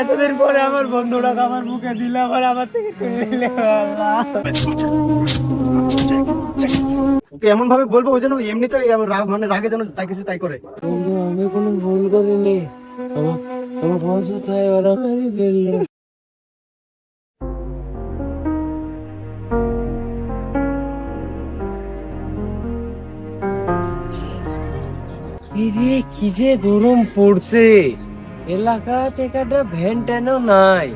এতদিন পরে আমার বন্ধুটাকে আমার মুখে দিলে আবার আমার থেকে তুলে নিলে ওকে এমন ভাবে বলব ওই জন্য এমনিতেই আমার রাগ মানে রাগে যেন তাই কিছু তাই করে। বন্ধু আমি কোনো ভুল করিনি। আমার আমার অসুস্থায় ওরা মেরে ফেলল কি যে গরম পড়ছে। এলাকা থেকে একটা ভ্যান ট্যানও নাই।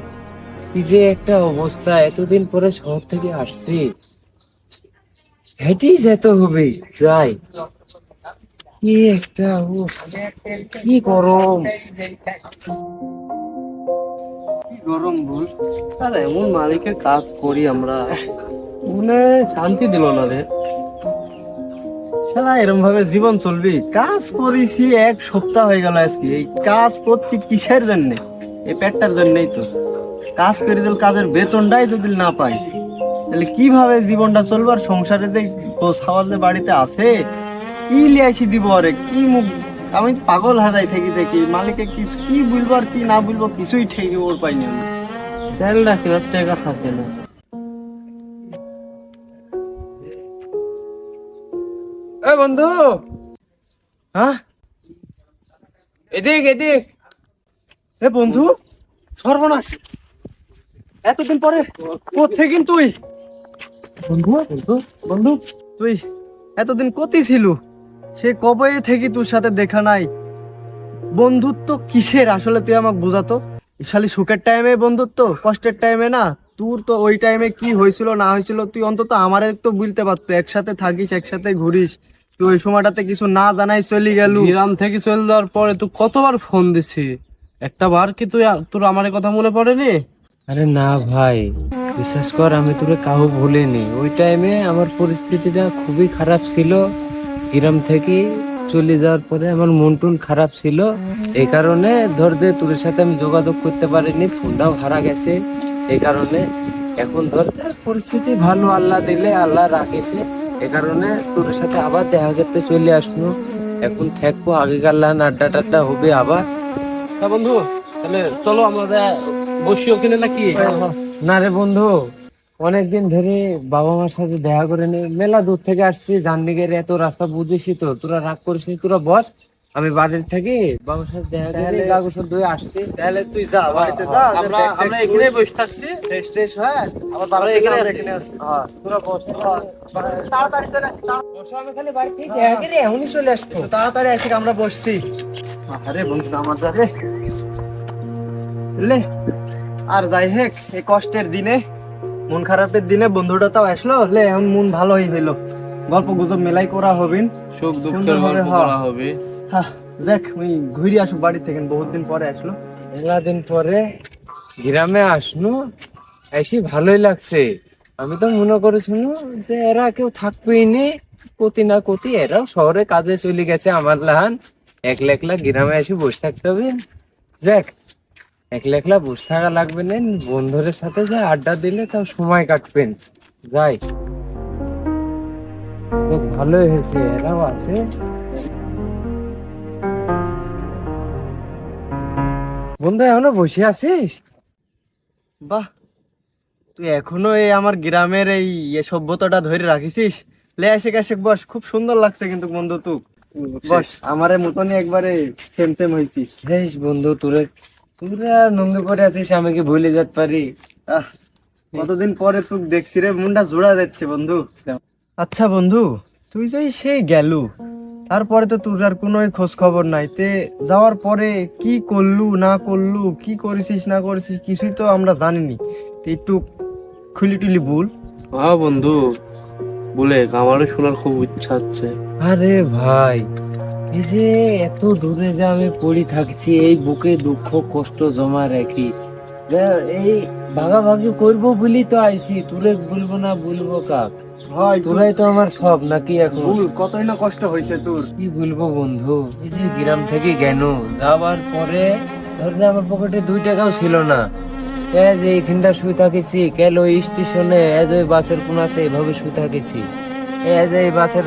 কি যে একটা অবস্থা, এতদিন পরে শহর থেকে আসছি। হেঁটেই যেতে হবে, যাই। কি একটা কি গরম। কি গরম বল? আর এমন মালিকের কাজ করি আমরা। মনে শান্তি দিল না রে। শালা এরকম ভাবে জীবন চলবি। কাজ করেছি এক সপ্তাহ হয়ে গেল আজকে। এই কাজ করছি কিসের জন্য? এই পেটটার জন্যই তো। কাজ করে দিল কাজের বেতনটাই যদি না পাই, তাহলে কীভাবে জীবনটা চলবে? আর সংসারে সাওয়াজে বাড়িতে আছে, কি লিয়াইছি দিব আরে কি মুখ আমি পাগল হাজাই থেকে দেখি। মালিকে কি কি বলব আর কি না বলব কিছুই ঠিক ওর পাইনি আমি। স্যালটা কিনা টাকা থাকে না এ বন্ধু। হ্যাঁ এদিক এদিক। এ বন্ধু, সর্বনাশ। এতদিন পরে কোথেকে তুই? বন্ধু বন্ধু বন্ধু, তুই এতদিন কোথায় ছিল? সে কবে থেকে তোর সাথে দেখা নাই? বন্ধুত্ব কিসের? আসলে তুই আমাকে বোঝাতো। শালি সুখের টাইমে বন্ধুত্ব, কষ্টের টাইমে না। তোর তো ওই টাইমে কি হয়েছিল না হয়েছিল তুই অন্তত আমার একটু বুঝতে পারতো। একসাথে থাকিস, একসাথে ঘুরিস। তুই ওই সময়টাতে কিছু না জানাই চলে গেল। গ্রাম থেকে চলে যাওয়ার পরে তুই কতবার ফোন দিছি? একটা বার কি তুই তোর আমার কথা মনে পড়েনি? আরে না ভাই বিশ্বাস কর আমি তোরে কাউ ভুলিনি। ওই টাইমে আমার পরিস্থিতিটা খুবই খারাপ ছিল। গ্রাম থেকে চলে যাওয়ার পরে আমার মন টুন খারাপ ছিল। এই কারণে ধর দে তোর সাথে আমি যোগাযোগ করতে পারিনি ফোনটাও হারা গেছে। এই কারণে এখন ধর দে পরিস্থিতি ভালো আল্লাহ দিলে আল্লাহ রাখেছে। এই কারণে তোর সাথে আবার দেখা করতে চলে আসলো এখন থাকব আগেকার লান আড্ডা টাড্ডা হবে আবার। তা বন্ধু তাহলে চলো আমাদের বসি ওখানে নাকি? না রে বন্ধু অনেকদিন ধরে বাবা মার সাথে দেখা করে নি মেলা দূর থেকে আসছি জানদিগের এত রাস্তা বুঝেছি তো তোরা রাগ করিস তোরা বস। আমি বাড়ির থেকে বাবার সাথে দেখা করে কাগজ আসছি। তাহলে তুই যা বাড়িতে যা আমরা আমরা এখানে বসে থাকছি। ফ্রেশ হয়? আবার বাবা এখানে এখানে আছি। হ্যাঁ, তোরা বস তাড়াতাড়ি চলে আসি বসো আমি খালি বাড়ি থেকে দেখা করে এখনই চলে আসব। তাড়াতাড়ি আসি আমরা বসছি। আরে বন্ধু আমার লে আর যাই হেক এই কষ্টের দিনে মন খারাপের দিনে বন্ধুটা তাও আসলো। লে এখন মন ভালোই হইল। গল্প গুজব মেলাই করা হবিন। সুখ দুঃখের গল্প হ্যাঁ। করা হবে। হ্যাঁ যাক ওই ঘুরে আসুক বাড়ি থেকে, বহুত দিন পরে আসলো। মেলা দিন পরে গ্রামে আসনু এসে ভালোই লাগছে। আমি তো মনে করেছিল যে এরা কেউ থাকবেই নি, কতি না কতি, এরাও শহরে কাজে চলে গেছে আমার লাহান। একলা একলা গ্রামে এসে বসে থাকতে হবে। যাক, একলা একলা বসে থাকা লাগবে না, বন্ধুদের সাথে যা আড্ডা দিলে তাও সময় কাটবেন। যাই। খুব ভালোই হয়েছে, এরাও আছে। বন্ধু এখনও বসে আছিস? বাহ তুই এখনও এই আমার গ্রামের এই ইয়ে সভ্যতাটা ধরে রাখিছিস? লে আসে কাশে বস খুব সুন্দর লাগছে কিন্তু বন্ধু তুই বস আমারে মতনই একবারে সেম সেম হয়েছিস বেশ বন্ধু তোরে তোরা নঙ্গে পরে আছিস আমি কি ভুলে যেতে পারি? আহ, কতদিন পরে তুই দেখছি রে মনটা জোড়া যাচ্ছে বন্ধু। আচ্ছা বন্ধু তুই যে সেই গেলু। তারপরে তো তোর আর কোনো খোঁজ খবর নাই। তে যাওয়ার পরে কি করলু না করলু কি করেছিস না করেছিস কিছুই তো আমরা জানিনি। তুই একটু খুলি টুলি বল। হ্যাঁ বন্ধু বলে আমারও শোনার খুব ইচ্ছা হচ্ছে আরে ভাই এই যে এত দূরে যে আমি পড়ি থাকছি এই বুকে দুঃখ কষ্ট জমা রাখি। এই ভাগাভাগি করব বলি তো আইছি তুলে বলব না বলব কাক? হয় তোরাই তো আমার সব নাকি এখন? ভুল কতই না কষ্ট হয়েছে তোর। কি বলব বন্ধু এই যে গ্রাম থেকে গেল যাওয়ার পরে ধর যে আমার পকেটে দুই টাকাও ছিল না। এ যে এইখানটা শুয়ে থাকেছি কেল ওই স্টেশনে? এ যে ওই বাসের কোনাতে এভাবে শুয়ে থাকেছি। এ যে এই বাসের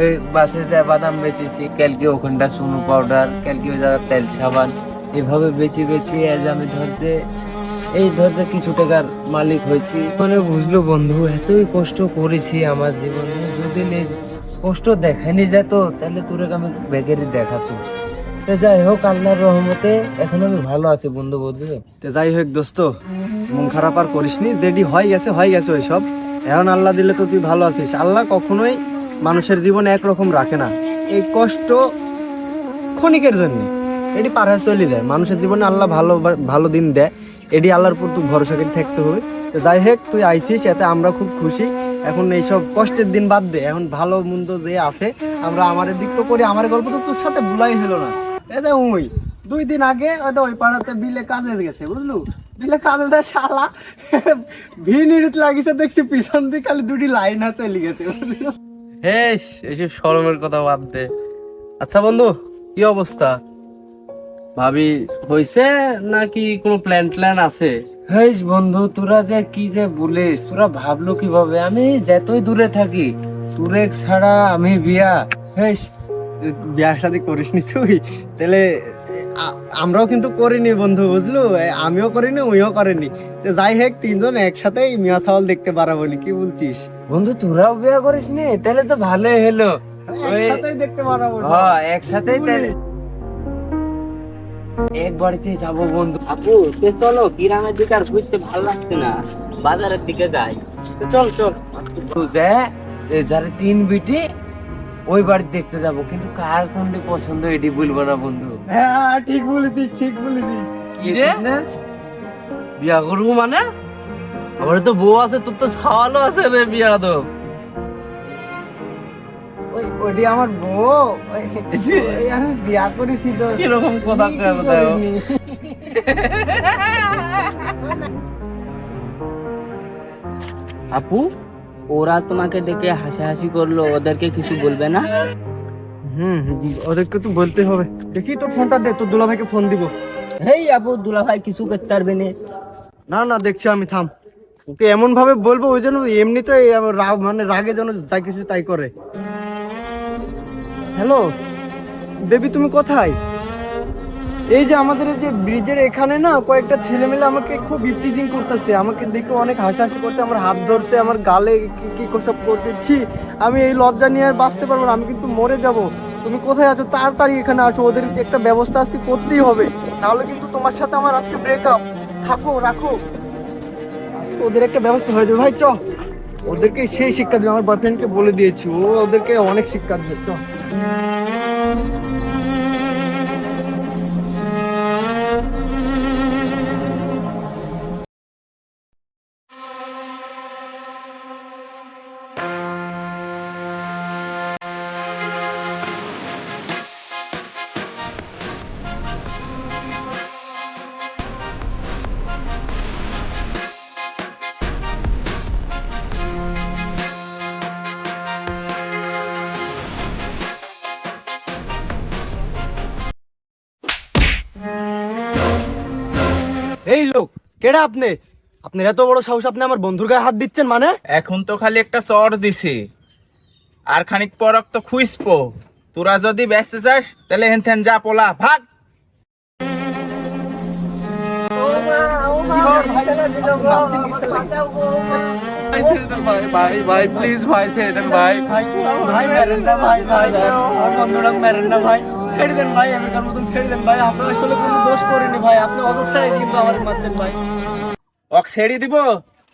ওই বাসে যে বাদাম বেচেছি কালকে ওখানটা সুনু পাউডার কালকে ওই জায়গায় তেল সাবান এভাবে বেশি বেশি আজ আমি ধরতে এই ধরতে কিছু টাকার মালিক হয়েছি। মানে বুঝলো বন্ধু এতই কষ্ট করেছি আমার জীবনে। যদি কষ্ট দেখানি যেত তাহলে তোর আমি বেগেরই দেখাতো। তা যাই হোক আল্লাহর রহমতে এখন আমি ভালো আছি বন্ধু বুঝলি তো যাই হোক দোস্ত মন খারাপ আর করিসনি যেটি হয়ে গেছে হয়ে গেছে ওইসব। এখন আল্লাহ দিলে তো তুই ভালো আছিস। আল্লাহ কখনোই মানুষের জীবনে একরকম রাখে না। এই কষ্ট ক্ষণিকের জন্য। এটি পার হয়ে চলে যায়। মানুষের জীবনে আল্লাহ ভালো ভালো দিন দেয়। এটি আল্লাহর উপর তুই ভরসা করে থাকতে হবে। তো যাই হোক, তুই আইসিস, এতে আমরা খুব খুশি। এখন এইসব কষ্টের দিন বাদ দে। এখন ভালো মন্দ যে আছে, আমরা আমার দিক তো করি, আমার গল্প তো তোর সাথে ভুলাই হলো না। এতে ওই দুই দিন আগে হয়তো ওই পাড়াতে বিলে কাজে গেছে, বুঝলু? বিলে কাজে দেয় শালা। ভিড় লাগিছে, দেখছি পিছন দিকে খালি দুটি লাইন চলে গেছে? হেস এসব শরমের কথা বাদ দে। আচ্ছা বন্ধু, কি অবস্থা? ভাবি হইছে নাকি কোনো প্ল্যান ট্ল্যান আছে? হেস বন্ধু তোরা যে কি যে বলিস তোরা ভাবলো কীভাবে? আমি যতই দূরে থাকি তোরে ছাড়া আমি বিয়া হেস বিয়া শাদি করিস নি তুই? তাহলে আমরাও কিন্তু করিনি বন্ধু বুঝলো? আমিও করিনি উইও করিনি। যাই হোক তিনজন একসাথেই মিয়া ছাওয়াল দেখতে পারাবো নি কি বলছিস? বন্ধু তোরাও বিয়া করিস নি তাহলে তো ভালোই হলো। একসাথেই দেখতে পারাবো হ্যাঁ একসাথেই তাহলে এক বাড়িতে যাব বন্ধু। আপু তে চলো গ্রামের দিকে আর ঘুরতে ভালো লাগছে না। বাজারের দিকে যাই। তো চল চল। যা যারা তিন বিটি ওই বাড়ি দেখতে যাব। কিন্তু কার কোনটি পছন্দ এটি বলব না বন্ধু। হ্যাঁ ঠিক বলেছিস ঠিক বলেছিস। কি রে? বিয়া করব মানে? আমার তো বউ আছে তোর তো ছাওয়ালও আছে রে বিয়া তো ওইটি আমার বউ। আমি বিয়া করেছি তো। কীরকম কথা? আপু ওরা তোমাকে দেখে হাসাহাসি করল ওদেরকে কিছু বলবে না? হুম ওদেরকে তো বলতে হবে। দেখি তোর ফোনটা দে তোর দুলা ভাইকে ফোন দিব। হেই আপু দুলা ভাই কিছু করতে পারবে না। না না দেখছি আমি থাম। ওকে এমন ভাবে বলব ওই জন্য এমনিতে মানে রাগে যেন তাই কিছু তাই করে। হ্যালো বেবি তুমি কোথায়? এই যে আমাদের যে ব্রিজের এখানে না কয়েকটা ছেলে মেলে আমাকে খুব ইপটিজিং করতেছে, আমাকে দেখে অনেক হাসাহাসি করছে, আমার হাত ধরছে, আমার গালে কি সব করতেছি আমি এই লজ্জা নিয়ে আর বাঁচতে পারব না, আমি কিন্তু মরে যাব। তুমি কোথায় আছো? তাড়াতাড়ি এখানে আসো, ওদের যে একটা ব্যবস্থা আজকে করতেই হবে। তাহলে কিন্তু তোমার সাথে আমার আজকে ব্রেকআপ থাকো, রাখো। ওদের একটা ব্যবস্থা হয়ে যাবে। ভাই, চ। ওদেরকে সেই শিক্ষা দেবে আমার বয়ফ্রেন্ডকে বলে দিয়েছি। ও ওদেরকে অনেক শিক্ষা দেবে, চ। এই কেডা আপনি? আপনার এত বড় সাহস আপনি আমার বন্ধুর গায়ে হাত দিচ্ছেন মানে? এখন তো খালি একটা চর দিছি। আর খানিক পর তো খুইসপো তোরা যদি ব্যস্ত চাস তাহলে হেন থেন যা পোলা ভাগ। ভাই ছেড়ে দেন ভাই ভাই ভাই প্লিজ ভাই ছেড়ে দেন ভাই। ভাই ভাই মেরেন না ভাই ভাই। আমার বন্ধুরা মেরেন না ভাই। ছেড়ে দেন ভাই মতন ছেড়ে দেন ভাই। আমরা আসলে কোনো দোষ করিনি ভাই। আপনি অযথাই কিন্তু আমার মারতেন ভাই। অক ছেড়ি দিব?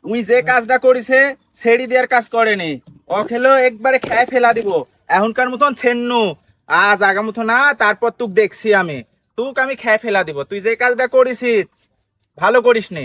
উই যে কাজটা করিছে ছেড়ি দেওয়ার কাজ করেনি। অক হেলো একবারে খেয়ে ফেলা দিব। এখনকার মতন ছেন্নু। আজ আগা মতো না তারপর তুক দেখছি আমি। তুক আমি খেয়ে ফেলা দিব। তুই যে কাজটা করিস ভালো করিস নি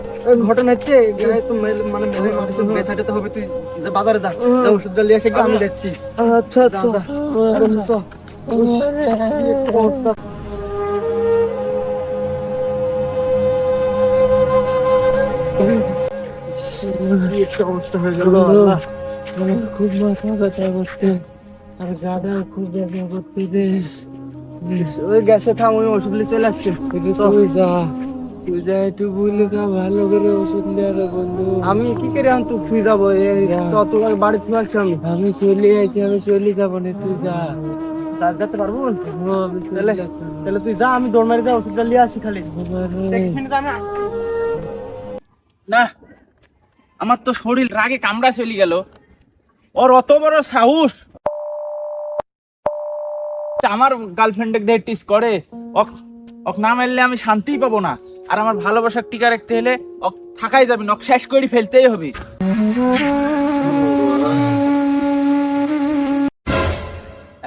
ঘটনা হচ্ছে গায়ে তো মেল- মানে মেলে মারছে হবে তুই বাজারে যা যা ওষুধটা নিয়ে এসে একটু আমি দেখছি। আচ্ছা আচ্ছা। অবস্থা। হয়ে গেল আল্লাহ। আমার খুব মাথা ব্যথা করছে আর গাটা খুব ব্যথা করতে রে ওই গ্যাসে থাম ওই ওষুধ নিয়ে চলে আসছে। তুই যা। তুই একটু বুঝলে কা ভালো করে ওষুধ নিয়ে রে বন্ধু আমি কি করে এখন তুই তুই যাব? এই বাড়ি থেকে আসছি আমি। আমি চলে আছি আমি চলে যাব না তুই যা। তার যেতে পারব হ্যাঁ, আমি তাহলে তাহলে তুই যা আমি দৌড় মারি দেওয়া ওষুধটা নিয়ে আসি খালি। আমার রে। এক মিনিট আমি আসছি। না আমার তো শরীর রাগে কামড়া চলে গেল। ওর অত বড় সাহস। আমার গার্লফ্রেন্ডে দিয়ে টিস করে। ওক ওক না মারলে আমি শান্তিই পাবো না। আর আমার ভালোবাসার টিকা রাখতে হলে থাকাই যাবে নক শেষ করে ফেলতেই হবে।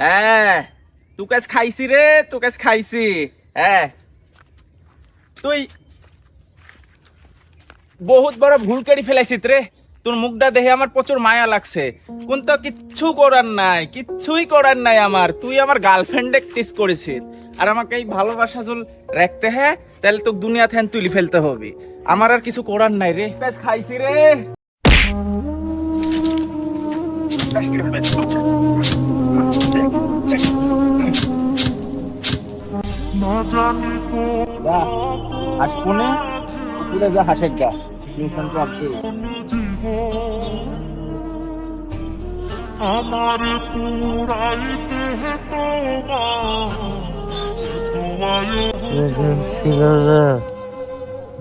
হ্যাঁ তুই কাজ খাইছি রে তুই কাজ খাইছি। হ্যাঁ। তুই বহুত বড় ভুল করে ফেলাইছিস রে। তোর মুখটা দেখে আমার প্রচুর মায়া লাগছে। কোন তো কিচ্ছু করার নাই, কিচ্ছুই করার নাই আমার। তুই আমার গার্লফ্রেন্ডে টিস করেছিস। আর আমাকে এই ভালোবাসা জল রাখতে হ্যাঁ তাহলে তো দুনিয়া থেকে তুলি ফেলতে হবে। আমার আর কিছু করার নাই রে। খাইছি রে। পুরো যা হাসের গা ইনসান তো আমার পুরাইতে তোমার ছিল না।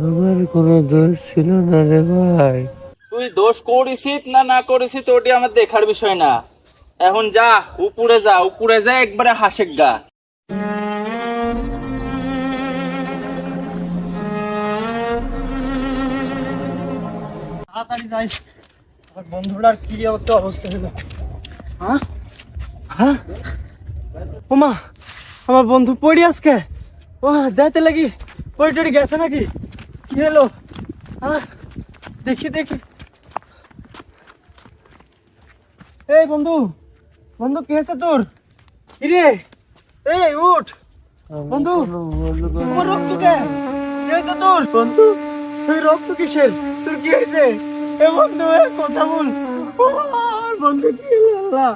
আমার কোনো দোষ ছিল না রে ভাই। তুই দোষ করেছিস না না করেছিস ওটি আমার দেখার বিষয় না। এখন যা উপরে যা উপরে যা একবারে হাসেক গা। তাড়াতাড়ি যাই। আমার বন্ধুটার কি অবস্থা হলো? হ্যাঁ? হ্যাঁ? ওমা আমার বন্ধু পড়ি আজকে। ও যাইতে লাগি। পড়ি টড়ি গেছে নাকি? কি হলো? হ্যাঁ? দেখি দেখি। এই বন্ধু বন্ধু কি হয়েছে তোর? কিরে? এই উঠ। বন্ধু তোমার রক্ত কে? কি হয়েছে তোর? বন্ধু। তুই রক্ত কিসের? তোর কি হয়েছে? এ বন্ধু এ কথা বল। আমার বন্ধু কি আল্লাহ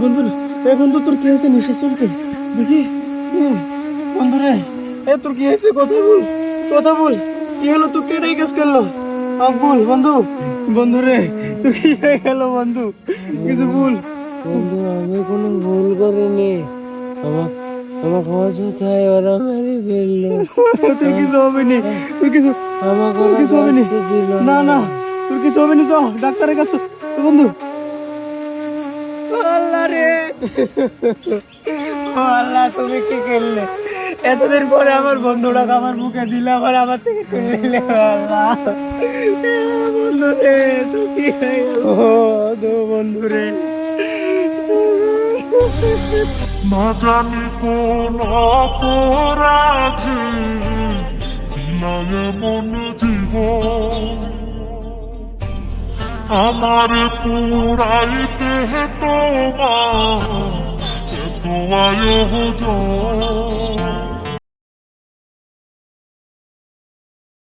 বন্ধু এ বন্ধু তোর কি হয়েছে? নিঃশ্বাস দেখি। বন্ধু রে। এ তোর কি হয়েছে? কথা বল কথা বল। কি হলো? তুই কেটে গেছ করল বল বন্ধু। বন্ধু রে। তোর কি হয়ে গেল বন্ধু? কিছু বল। বন্ধু আমি কোনো ভুল করিনি। আমার আমাকে অযথায় ওরা মেরে ফেলল। তোর কিছু হবে নি তোর কিছু আমাকে কিছু হবে নি। না না তোর কিছু হবে নি যাও ডাক্তারের কাছে। তো বন্ধু। আল্লাহ রে। আল্লাহ তুমি কি করলে এতদিন পরে আমার বন্ধুটাকে আমার মুখে দিলে আবার আমার থেকে তুলে নিলে আল্লাহ। বন্ধু রে তুই কি হয়ে গেল? বন্ধু রে। না জানি কোন অপরাধে নয় মন জীব আমার পুরাইতে তোমার তোমায়